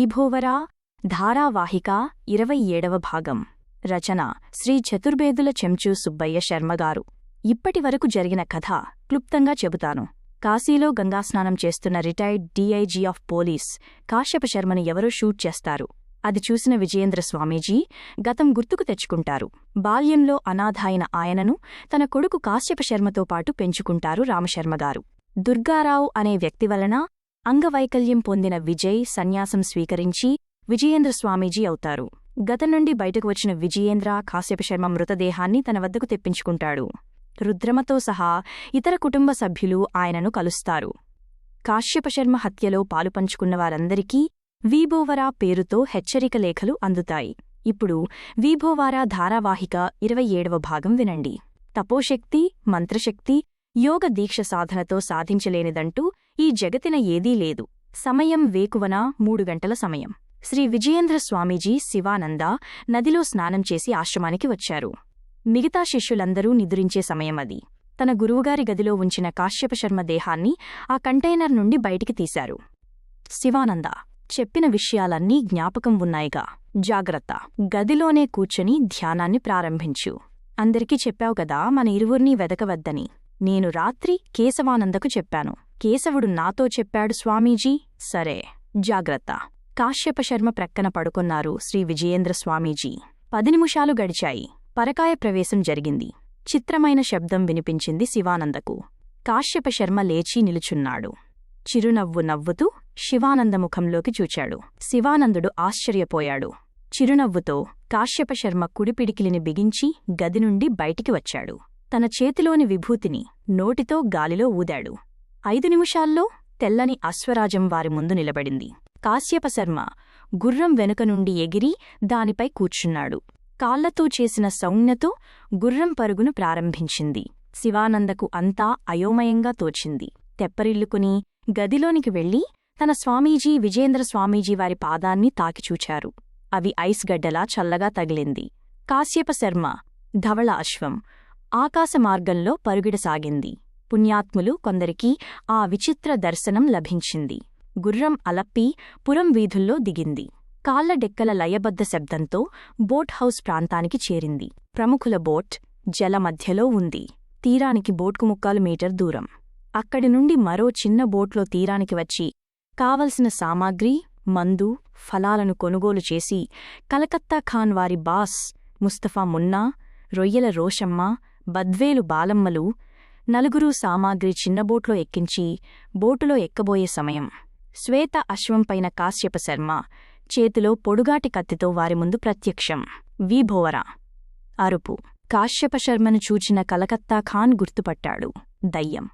ఈభోవరా ధారావాహిక ఇరవై ఏడవ భాగం. రచన శ్రీ చతుర్వేదుల చెంచు సుబ్బయ్య శర్మగారు ఇప్పటివరకు జరిగిన కథ క్లుప్తంగా చెబుతాను. కాశీలో గంగాస్నానం చేస్తున్న retired DIG of police Kashyapa శర్మను ఎవరో షూట్ చేస్తారు. అది చూసిన విజయేంద్ర స్వామీజీ గతం గుర్తుకు తెచ్చుకుంటారు. బాల్యంలో అనాథాయిన ఆయనను తన కొడుకు కాశ్యప శర్మతో పాటు పెంచుకుంటారు రామశర్మగారు దుర్గారావు అనే వ్యక్తి వలన అంగవైకల్యం పొందిన విజయ్ సన్యాసం స్వీకరించి విజయేంద్ర స్వామీజీ అవుతారు. గతం నుండి బయటకు వచ్చిన విజయేంద్ర కాశ్యప శర్మ మృతదేహాన్ని తన వద్దకు తెప్పించుకుంటాడు. రుద్రమతో సహా ఇతర కుటుంబ సభ్యులు ఆయనను కలుస్తారు. కాశ్యపశర్మ హత్యలో పాలుపంచుకున్న వారందరికీ వీభోవరా పేరుతో హెచ్చరిక లేఖలు అందుతాయి. ఇప్పుడు వీభోవారా ధారావాహిక ఇరవై ఏడవ భాగం వినండి. తపోశక్తి మంత్రశక్తి యోగ దీక్ష సాధనతో సాధించలేనిదంటూ ఈ జగతిన ఏదీ లేదు. సమయం వేకువన? మూడు గంటల సమయం. శ్రీ విజయేంద్ర స్వామీజీ శివానంద నదిలో స్నానం చేసి ఆశ్రమానికి వచ్చారు. మిగతా శిష్యులందరూ నిద్రించే సమయం అది. తన గురువుగారి గదిలో ఉంచిన కాశ్యప శర్మ దేహాన్ని ఆ కంటైనర్ నుండి బయటికి తీశారు. శివానంద చెప్పిన విషయాలన్నీ జ్ఞాపకం ఉన్నాయిగా. జాగ్రత్త. గదిలోనే కూర్చొని ధ్యానాన్ని ప్రారంభించు. అందరికీ చెప్పావు గదా మన ఇరువురినీ వెదకవద్దని. నేను రాత్రి కేశవానందకు చెప్పాను. కేశవుడు నాతో చెప్పాడు స్వామీజీ. సరే జాగ్రత్త. కాశ్యప శర్మ ప్రక్కన పడుకున్నారు శ్రీ విజయేంద్ర స్వామీజీ. పది నిమిషాలు గడిచాయి. పరకాయ ప్రవేశం జరిగింది. చిత్రమైన శబ్దం వినిపించింది శివానందకు. కాశ్యప శర్మ లేచి నిలుచున్నాడు. చిరునవ్వు నవ్వుతూ శివానందముఖంలోకి చూచాడు. శివానందుడు ఆశ్చర్యపోయాడు. చిరునవ్వుతో కాశ్యప శర్మ కుడిపిడికిలిని బిగించి గది నుండి బయటికి వచ్చాడు. తన చేతిలోని విభూతిని నోటితో గాలిలో ఊదాడు. ఐదు నిమిషాల్లో తెల్లని అశ్వరాజం వారి ముందు నిలబడింది. కాశ్యపశర్మ గుర్రం వెనుక నుండి ఎగిరి దానిపై కూర్చున్నాడు. కాళ్ళతో చేసిన సౌజ్ఞతో గుర్రం పరుగును ప్రారంభించింది. శివానందకు అంతా అయోమయంగా తోచింది. తెప్పరిల్లుకుని గదిలోనికి వెళ్ళి తన స్వామీజీ విజేంద్ర స్వామీజీ వారి పాదాన్ని తాకిచూచారు. అవి ఐస్ గడ్డలా చల్లగా తగిలింది. కాశ్యప శర్మ ధవళ అశ్వం ఆకాశమార్గంలో పరుగిడసాగింది. పుణ్యాత్ములు కొందరికి ఆ విచిత్ర దర్శనం లభించింది. గుర్రం అలప్పి పురం వీధుల్లో దిగింది. కాళ్ళడెక్కల లయబద్ధ శబ్దంతో బోట్ హౌస్ ప్రాంతానికి చేరింది. ప్రముఖుల బోట్ జల మధ్యలో ఉంది. తీరానికి బోట్కు ముక్కాలు మీటర్ దూరం. అక్కడి నుండి మరో చిన్న బోట్లో తీరానికి వచ్చి కావలసిన సామాగ్రి మందు ఫలాలను కొనుగోలు చేసి కలకత్తా ఖాన్ వారి బాస్ ముస్తఫా మున్నా రొయ్యల రోషమ్మ బద్వేలు బాలమ్మలు నలుగురూ సామాగ్రి చిన్నబోట్లో ఎక్కించి బోటులో ఎక్కబోయే సమయం. శ్వేత అశ్వంపైన కాశ్యప శర్మ చేతిలో పొడుగాటి కత్తితో వారి ముందు ప్రత్యక్షం. వీభోవరా. అరుపు. కాశ్యప శర్మను చూచిన కలకత్తా ఖాన్ గుర్తుపట్టాడు. దయ్యం.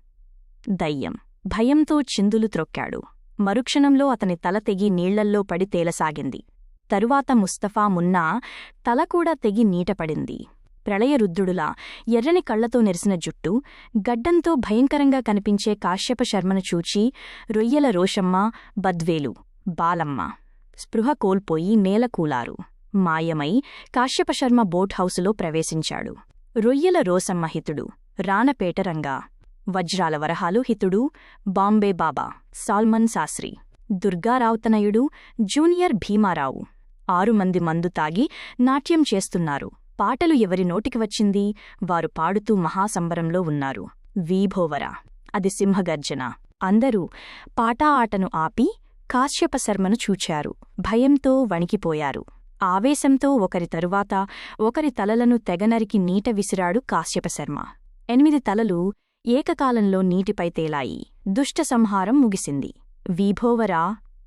దయ్యం. భయంతో చిందులు త్రొక్కాడు. మరుక్షణంలో అతని తల తెగి నీళ్ళల్లో పడి తేలసాగింది. తరువాత ముస్తఫా మున్నా తల కూడా తెగి నీటపడింది ప్రళయరుద్రుడులా ఎర్రని కళ్ళతో నెరిసిన జుట్టు గడ్డంతో భయంకరంగా కనిపించే కాశ్యప శర్మను చూచి రొయ్యల రోషమ్మ బద్వేలు బాలమ్మ. స్పృహ కోల్పోయి నేలకూలారు మాయమై కాశ్యపశర్మ బోట్ హౌసులో ప్రవేశించాడు. రొయ్యల రోసమ్మ హితుడు రానపేట రంగా. వజ్రాల వరహాలు హితుడు బాంబే బాబా సాల్మన్ శాస్త్రి. దుర్గారావుతనయుడు జూనియర్ భీమారావు. ఆరు మంది మందు తాగి నాట్యం చేస్తున్నారు. పాటలు ఎవరి నోటికి వచ్చింది వారు పాడుతూ మహాసంబరంలో ఉన్నారు. వీభోవర అది సింహగర్జన. అందరూ పాటా ఆటను ఆపి కాశ్యపశర్మను చూచారు. భయంతో వణికిపోయారు. ఆవేశంతో ఒకరి తరువాత ఒకరి తలలను తెగనరికి నీట విసిరాడు కాశ్యపశర్మ ఎనిమిది తలలు ఏకకాలంలో నీటిపై తేలాయి. దుష్ట సంహారం ముగిసింది. వీభోవరా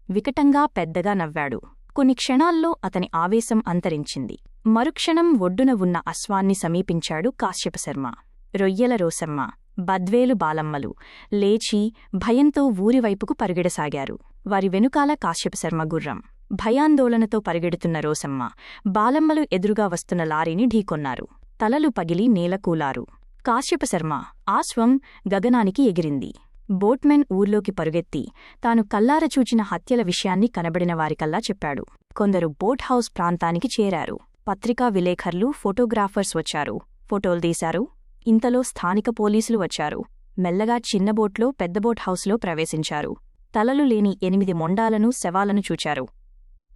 వికటంగా పెద్దగా నవ్వాడు. కొన్ని క్షణాల్లో అతని ఆవేశం అంతరించింది. మరుక్షణం ఒడ్డున ఉన్న అశ్వాన్ని సమీపించాడు కాశ్యపశర్మ రొయ్యల రోసమ్మ బద్వేలు బాలమ్మలు లేచి భయంతో ఊరివైపుకు పరుగెడసాగారు. వారి వెనుకాల కాశ్యపశర్మ గుర్రం. భయాందోళనతో పరిగెడుతున్న రోసమ్మ బాలమ్మలు ఎదురుగా వస్తున్న లారీని ఢీకొన్నారు. తలలు పగిలి నేలకూలారు. కాశ్యపశర్మ ఆశ్వం గగనానికి ఎగిరింది. బోట్మెన్ ఊర్లోకి పరుగెత్తి తాను కల్లార చూచిన హత్యల విషయాన్ని కనబడిన వారికల్లా చెప్పాడు. కొందరు బోట్ హౌస్ ప్రాంతానికి చేరారు. పత్రికా విలేఖర్లు ఫోటోగ్రాఫర్స్ వచ్చారు. ఫోటోలు తీశారు. ఇంతలో స్థానిక పోలీసులు వచ్చారు. మెల్లగా చిన్న బోట్లో పెద్ద బోట్ హౌస్లో ప్రవేశించారు. తలలు లేని ఎనిమిది మొండాలను శవాలను చూచారు.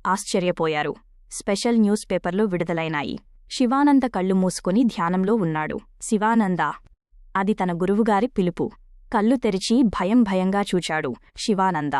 ఆశ్చర్యపోయారు. స్పెషల్ న్యూస్ పేపర్లో విడుదలైనాయి. శివానంద కళ్ళు మూసుకుని ధ్యానంలో ఉన్నాడు. శివానంద అది తన గురువుగారి పిలుపు. కళ్ళు తెరిచి భయం భయంగా చూచాడు శివానంద.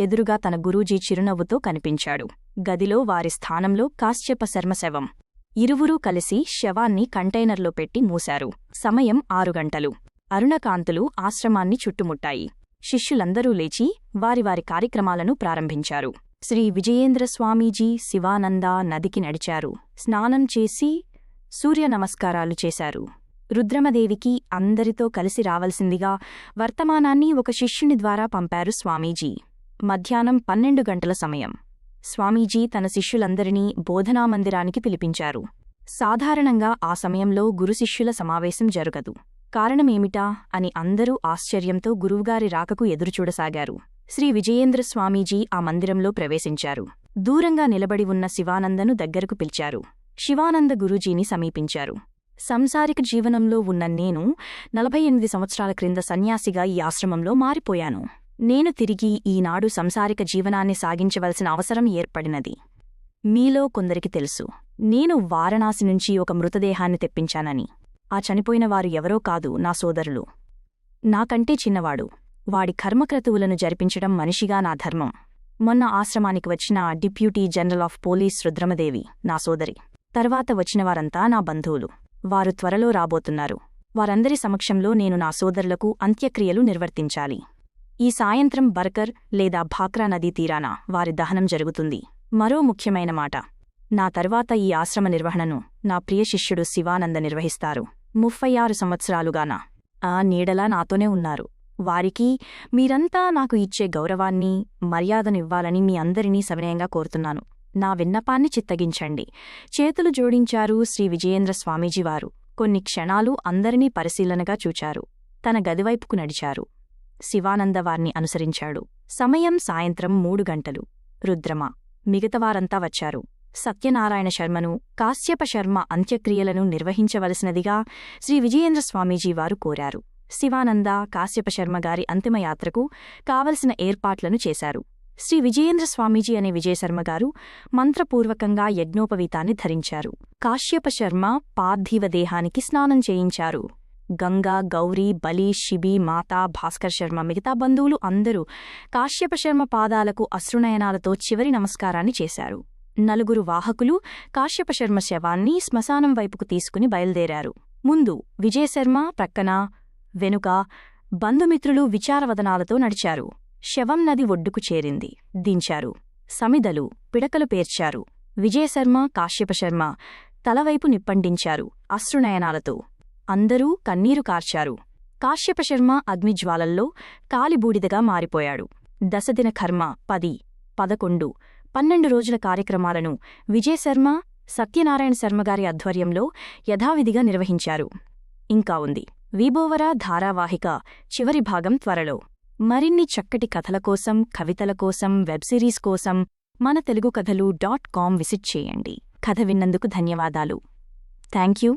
ఎదురుగా తన గురూజీ చిరునవ్వుతో కనిపించాడు. గదిలో వారి స్థానంలో కాశ్యప శర్మశవం ఇరువురూ కలిసి శవాన్ని కంటైనర్లో పెట్టి మూశారు. సమయం ఆరు గంటలు. అరుణకాంతులు ఆశ్రమాన్ని చుట్టుముట్టాయి. శిష్యులందరూ లేచి వారి వారి కార్యక్రమాలను ప్రారంభించారు. శ్రీ విజయేంద్ర స్వామీజీ శివానంద నదికి నడిచారు. స్నానం చేసి సూర్య నమస్కారాలు చేశారు. రుద్రమదేవికి అందరితో కలిసి రావలసిందిగా వర్తమానాన్ని ఒక శిష్యుని ద్వారా పంపారు స్వామీజీ. మధ్యాహ్నం పన్నెండు గంటల సమయం. స్వామీజీ తన శిష్యులందరినీ బోధనామందిరానికి పిలిపించారు. సాధారణంగా ఆ సమయంలో గురుశిష్యుల సమావేశం జరగదు. కారణమేమిటా అని అందరూ ఆశ్చర్యంతో గురువుగారి రాకకు ఎదురుచూడసాగారు. శ్రీ విజయేంద్ర స్వామీజీ ఆ మందిరంలో ప్రవేశించారు. దూరంగా నిలబడి ఉన్న శివానందను దగ్గరకు పిలిచారు. శివానంద గురూజీని సమీపించారు. సంసారిక జీవనంలో ఉన్న నేను నలభై ఎనిమిది సంవత్సరాల క్రింద సన్యాసిగా ఈ ఆశ్రమంలో మారిపోయాను. నేను తిరిగి ఈనాడు సంసారిక జీవనాన్ని సాగించవలసిన అవసరం ఏర్పడినది. మీలో కొందరికి తెలుసు నేను వారణాసి నుంచి ఒక మృతదేహాన్ని తెప్పించానని. ఆ చనిపోయిన వారు ఎవరో కాదు నా సోదరులు. నాకంటే చిన్నవాడు. వాడి కర్మక్రతువులను జరిపించడం మనిషిగా నా ధర్మం. మొన్న ఆశ్రమానికి వచ్చిన deputy general of police Rudramadevi నా సోదరి. తర్వాత వచ్చినవారంతా నా బంధువులు. వారు త్వరలో రాబోతున్నారు. వారందరి సమక్షంలో నేను నా సోదరులకు అంత్యక్రియలు నిర్వర్తించాలి. ఈ సాయంత్రం బర్కర్ లేదా భాక్రా నదీ తీరాన వారి దహనం జరుగుతుంది. మరో ముఖ్యమైన మాట. నా తర్వాత ఈ ఆశ్రమ నిర్వహణను నా ప్రియ శిష్యుడు శివానంద నిర్వహిస్తారు. ముప్పై ఆరు సంవత్సరాలుగానా? ఆ నీడలా నాతోనే ఉన్నారు. వారికి మీరంతా నాకు ఇచ్చే గౌరవాన్ని మర్యాదనివ్వాలని మీ అందరినీ సవినయంగా కోరుతున్నాను. నా విన్నపాన్ని చిత్తగించండి. చేతులు జోడించారు శ్రీ విజయేంద్ర స్వామీజీవారు. కొన్ని క్షణాలు అందరినీ పరిశీలనగా చూచారు. తన గదివైపుకు నడిచారు. శివానంద వార్ని అనుసరించాడు. సమయం సాయంత్రం మూడు గంటలు. రుద్రమ మిగతవారంతా వచ్చారు. సత్యనారాయణ శర్మను కాశ్యప శర్మ అంత్యక్రియలను నిర్వహించవలసినదిగా శ్రీ విజయేంద్ర స్వామీజీవారు కోరారు. శివానంద కాశ్యపశర్మగారి అంతిమయాత్రకు కావలసిన ఏర్పాట్లను చేశారు. శ్రీ విజయేంద్ర స్వామీజీ అనే విజయశర్మగారు మంత్రపూర్వకంగా యజ్ఞోపవీతాన్ని ధరించారు. కాశ్యప శర్మ పార్థివ దేహానికి స్నానం చేయించారు. గంగా గౌరీ బలి శిబి మాతా భాస్కర్ శర్మ మిగతా బంధువులు అందరూ కాశ్యప శర్మ పాదాలకు అశ్రునయనాలతో చివరి నమస్కారాన్ని చేశారు. నలుగురు వాహకులు కాశ్యప శర్మ శవాన్ని శ్మశానం వైపుకు తీసుకుని బయలుదేరారు. ముందు విజయశర్మ ప్రక్కన వెనుక బంధుమిత్రులు విచారవదనాలతో నడిచారు. శవం నది ఒడ్డుకు చేరింది. దించారు. సమిదలు పిడకలు పేర్చారు. విజయశర్మ కాశ్యపశర్మ తలవైపు నిప్పండించారు అశ్రునయనాలతో. అందరూ కన్నీరు కార్చారు. కాశ్యపశర్మ అగ్నిజ్వాలల్లో కాలిబూడిదగా మారిపోయాడు. దశదిన కర్మ పది పదకొండు పన్నెండు రోజుల కార్యక్రమాలను విజయశర్మ సత్యనారాయణ శర్మగారి ఆధ్వర్యంలో యథావిధిగా నిర్వహించారు. ఇంకా ఉంది. వీబోవరా ధారావాహిక చివరి భాగం త్వరలో. మరిన్ని చక్కటి కథల కోసం కవితల కోసం వెబ్ సిరీస్ కోసం మన తెలుగు కథలు డాట్ కామ్ విసిట్ చేయండి. కథ విన్నందుకు ధన్యవాదాలు. Thank you